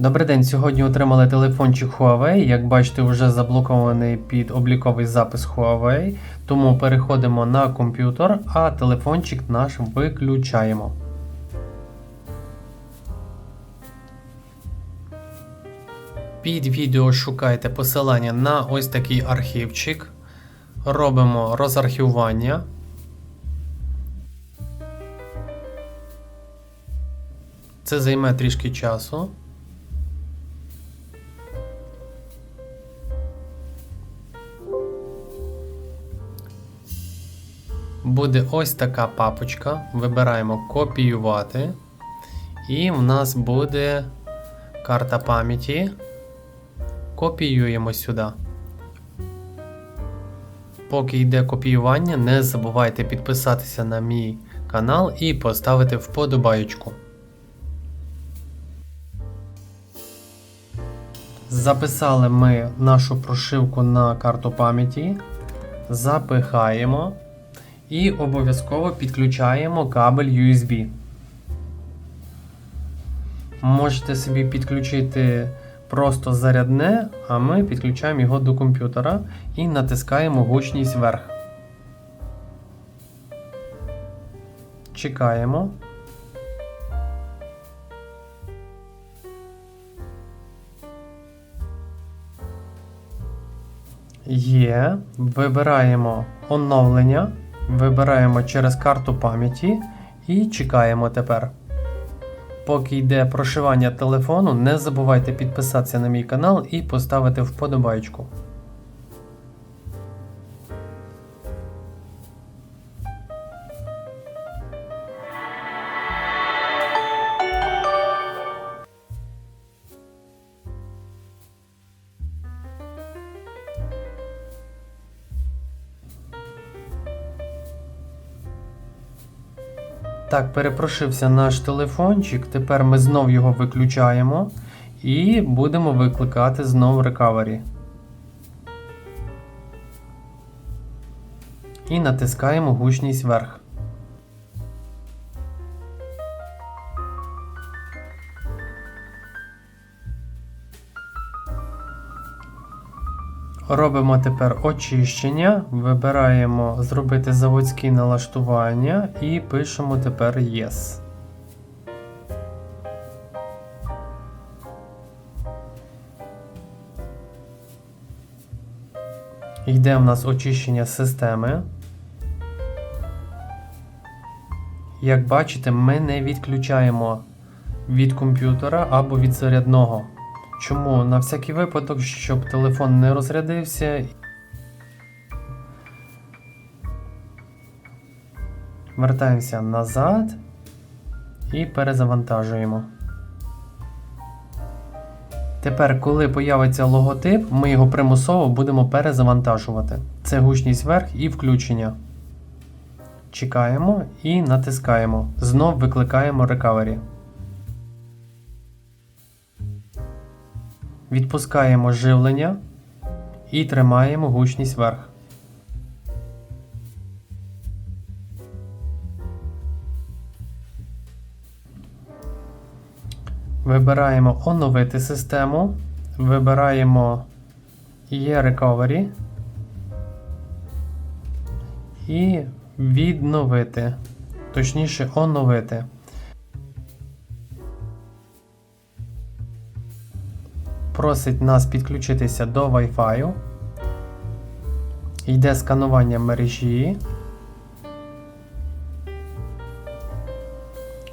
Добрий день. Сьогодні отримали телефончик Huawei. Як бачите, вже заблокований під обліковий запис Huawei. Тому переходимо на комп'ютер, а телефончик наш виключаємо. Під відео шукайте посилання на ось такий архівчик. Робимо розархівування. Це займе трішки часу. Буде ось така папочка. Вибираємо копіювати. І в нас буде карта пам'яті. Копіюємо сюди. Поки йде копіювання, не забувайте підписатися на мій канал і поставити вподобайку. Записали ми нашу прошивку на карту пам'яті, запихаємо і обов'язково підключаємо кабель USB. Можете собі підключити просто зарядне, а ми підключаємо його до комп'ютера і натискаємо гучність вверх. Чекаємо. Є. Вибираємо оновлення. Вибираємо через карту пам'яті і чекаємо тепер. Поки йде прошивання телефону, не забувайте підписатися на мій канал і поставити вподобайку. Так, перепрошився наш телефончик. Тепер ми знов його виключаємо і будемо викликати знов рекавері. І натискаємо гучність вверх. Робимо тепер очищення, вибираємо зробити заводські налаштування і пишемо тепер Yes. Йде в нас очищення системи. Як бачите, ми не відключаємо від комп'ютера або від зарядного. Чому? На всякий випадок, щоб телефон не розрядився. Вертаємося назад і перезавантажуємо. Тепер, коли появиться логотип, ми його примусово будемо перезавантажувати. Це гучність вверх і включення. Чекаємо і натискаємо. Знов викликаємо Recovery. Відпускаємо живлення і тримаємо гучність вверх. Вибираємо оновити систему. Вибираємо E-Recovery і відновити. Точніше, оновити. Просить нас підключитися до Wi-Fi. Йде сканування мережі.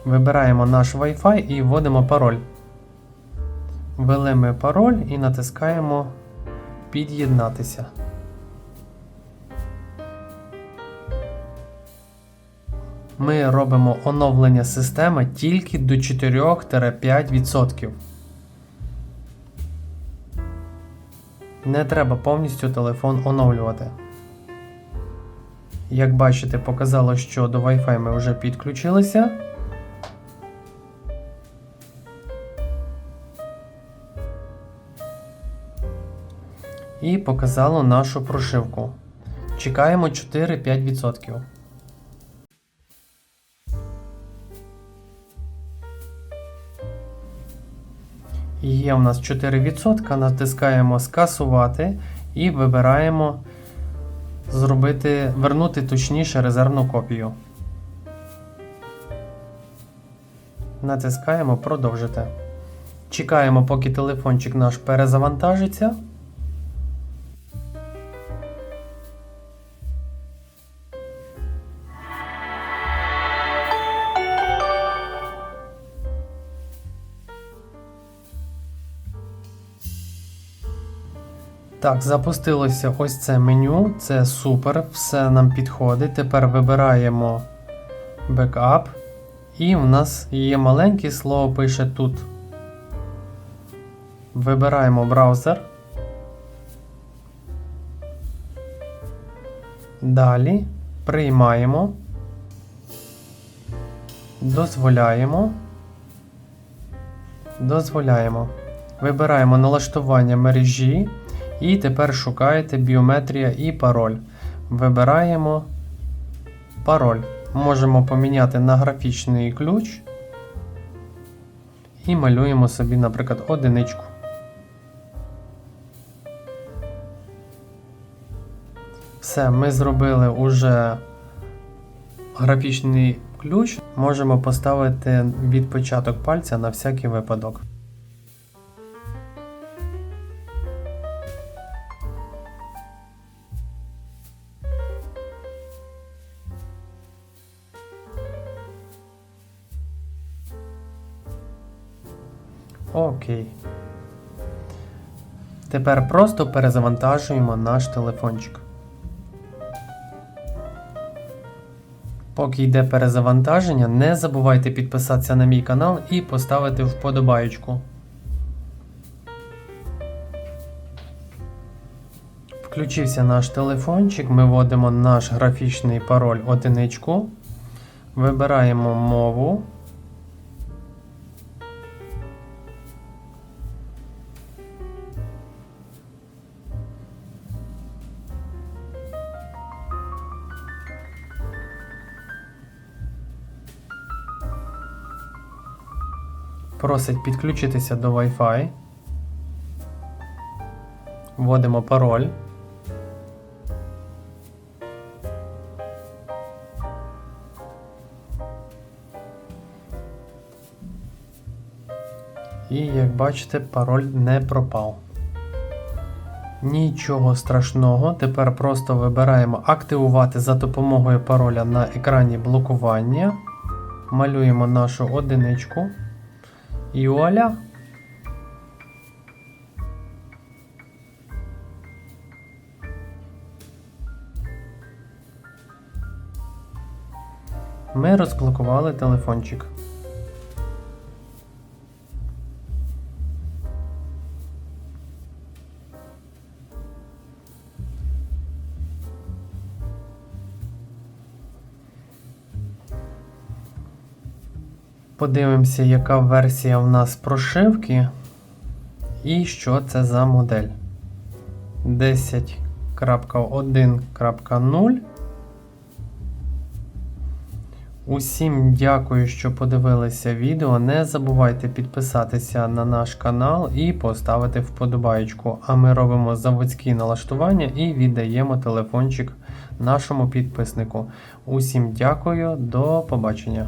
Вибираємо наш Wi-Fi і вводимо пароль. Ввели ми пароль і натискаємо Під'єднатися. Ми робимо оновлення системи тільки до 4-5%. Не треба повністю телефон оновлювати. Як бачите, показало, що до Wi-Fi ми вже підключилися. І показало нашу прошивку. Чекаємо 4-5%. Є у нас 4%, натискаємо скасувати і вибираємо зробити, вернути точніше резервну копію. Натискаємо продовжити. Чекаємо, поки телефончик наш перезавантажиться. Так, запустилося ось це меню. Це супер, все нам підходить. Тепер вибираємо бекап. І в нас є маленьке слово пише тут. Вибираємо браузер. Далі приймаємо. Дозволяємо. Дозволяємо. Вибираємо налаштування мережі. І тепер шукаєте біометрія і пароль. Вибираємо пароль. Можемо поміняти на графічний ключ. І малюємо собі, наприклад, одиничку. Все, ми зробили уже графічний ключ. Можемо поставити відпечаток пальця на всякий випадок. Окей. Тепер просто перезавантажуємо наш телефончик. Поки йде перезавантаження, не забувайте підписатися на мій канал і поставити вподобаєчку. Включився наш телефончик, ми вводимо наш графічний пароль одиничку, вибираємо мову. Просить підключитися до Wi-Fi. Вводимо пароль. І як бачите, пароль не пропав. Нічого страшного. Тепер просто вибираємо активувати за допомогою пароля на екрані блокування. Малюємо нашу одиничку. І вуаля! Ми розблокували телефончик. Подивимося, яка версія в нас прошивки і що це за модель. 10.1.0. Усім дякую, що подивилися відео. Не забувайте підписатися на наш канал і поставити вподобайку. А ми робимо заводські налаштування і віддаємо телефончик нашому підписнику. Усім дякую, до побачення.